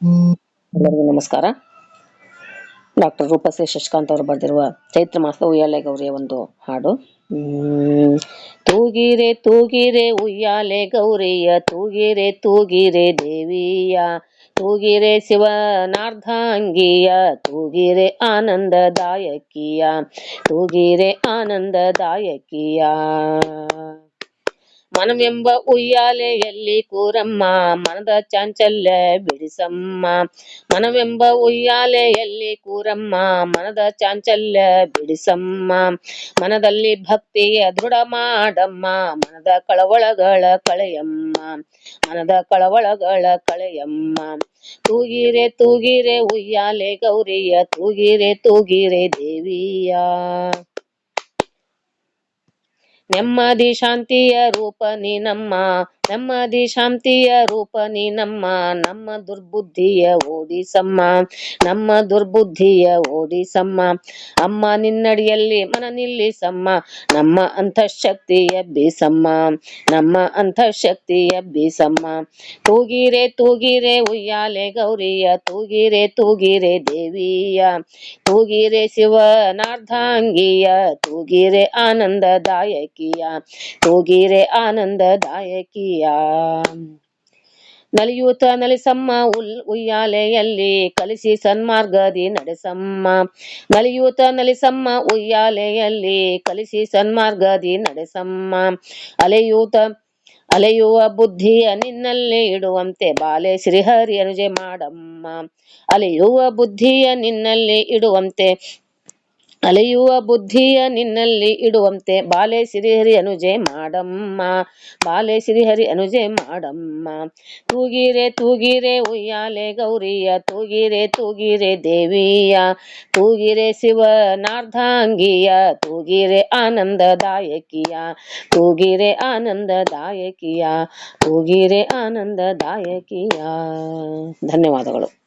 ಎಲ್ಲರಿಗೂ ನಮಸ್ಕಾರ ಡಾಕ್ಟರ್ ರೂಪಶ್ರೀ ಶಶಿಕಾಂತ್ ಅವರು ಬರೆದಿರುವ ಚೈತ್ರ ಮಾಸ ಉಯ್ಯಾಲೆ ಗೌರಿಯ ಒಂದು ಹಾಡು. ತೂಗಿರೆ ತೂಗಿರೆ ಉಯ್ಯಾಲೆ ಗೌರಿಯ, ತೂಗಿರೆ ತೂಗಿರೆ ದೇವಿಯ, ತೂಗಿರೆ ಶಿವನಾರ್ಧಾಂಗಿಯ, ತೂಗಿರೆ ಆನಂದದಾಯಕಿಯ ತೂಗಿರೆ ಆನಂದದಾಯಕಿಯ ಮನವೆಂಬ ಉಯ್ಯಾಲೆಯಲ್ಲಿ ಕೂರಮ್ಮ, ಮನದ ಚಾಂಚಲ್ಯ ಬಿಡಿಸಮ್ಮ. ಮನವೆಂಬ ಉಯ್ಯಾಲೆಯಲ್ಲಿ ಕೂರಮ್ಮ, ಮನದ ಚಾಂಚಲ್ಯ ಬಿಡಿಸಮ್ಮ. ಮನದಲ್ಲಿ ಭಕ್ತಿಯ ದೃಢ ಮಾಡಮ್ಮ, ಮನದ ಕಳವಳಗಳ ಕಳೆಯಮ್ಮ. ಮನದ ಕಳವಳಗಳ ಕಳೆಯಮ್ಮ. ತೂಗಿರೆ ತೂಗಿರೆ ಉಯ್ಯಾಲೆ ಗೌರಿಯ, ತೂಗಿರೆ ತೂಗಿರೆ ದೇವಿಯ. ನೆಮ್ಮದಿ ಶಾಂತಿಯ ರೂಪ ನೀನಮ್ಮ. ನೆಮ್ಮದಿ ಶಾಂತಿಯ ರೂಪ ನೀನಮ್ಮ ನಮ್ಮ ದುರ್ಬುದ್ಧಿಯ ಓಡಿಸಮ್ಮ, ನಮ್ಮ ದುರ್ಬುದ್ಧಿಯ ಓಡಿಸಮ್ಮ. ಅಮ್ಮ ನಿನ್ನಡಿಯಲ್ಲಿ ಮನ ನಿಲ್ಲಿಸಮ್ಮ, ನಮ್ಮ ಅಂತಃಶಕ್ತಿ ಎಬ್ಬಿಸಮ್ಮ ನಮ್ಮ ಅಂತಃಶಕ್ತಿ ಎಬ್ಬಿಸಮ್ಮ ತೂಗಿರೆ ತೂಗಿರೆ ಉಯ್ಯಾಲೆ ಗೌರಿಯ, ತೂಗಿರೆ ತೂಗಿರೆ ದೇವಿಯ. ತೂಗಿರೆ ಶಿವನಾರ್ಧಾಂಗಿಯ, ತೂಗಿರೆ ಆನಂದದಾಯಕಿಯ. ತೂಗಿರೆ ಆನಂದದಾಯಕಿಯ. ನಲಿಯೂತ ನಲಿಸಮ್ಮ ಉಲ್ ಉಯ್ಯಾಲೆಯಲ್ಲಿ ಕಲಿಸಿ ಸನ್ಮಾರ್ಗದಿ ನಡೆಸಮ್ಮ. ನಲಿಯೂತ ನಲಿಸಮ್ಮ ಉಯ್ಯಾಲೆಯಲ್ಲಿ ಕಲಿಸಿ ಸನ್ಮಾರ್ಗದಿ ನಡೆಸಮ್ಮ. ಅಲೆಯೂತ, ಅಲೆಯುವ ಬುದ್ಧಿಯ ನಿನ್ನಲ್ಲಿ ಇಡುವಂತೆ ಬಾಲೆ ಶ್ರೀಹರಿ ಅನುಜೆ ಮಾಡಮ್ಮ. ಅಲೆಯುವ ಬುದ್ಧಿಯ ನಿನ್ನಲ್ಲಿ ಇಡುವಂತೆ ಅಲೆಯುವ ಬುದ್ಧಿಯ ನಿನ್ನಲ್ಲಿ ಇಡುವಂತೆ. ಬಾಲೆ ಸಿರಿಹರಿ ಅನುಜೆ ಮಾಡಮ್ಮ, ಬಾಲೆ ಸಿರಿಹರಿ ಅನುಜೆ ಮಾಡಮ್ಮ. ತೂಗಿರೆ ತೂಗಿರೆ ಉಯ್ಯಾಲೆ ಗೌರಿಯ, ತೂಗಿರೆ ತೂಗಿರೆ ದೇವಿಯ. ತೂಗಿರೆ ಶಿವನಾರ್ಧಾಂಗಿಯ, ತೂಗಿರೆ ಆನಂದದಾಯಕಿಯ. ತೂಗಿರೆ ಆನಂದದಾಯಕಿಯ ತೂಗಿರೆ ಆನಂದದಾಯಕಿಯ. ಧನ್ಯವಾದಗಳು.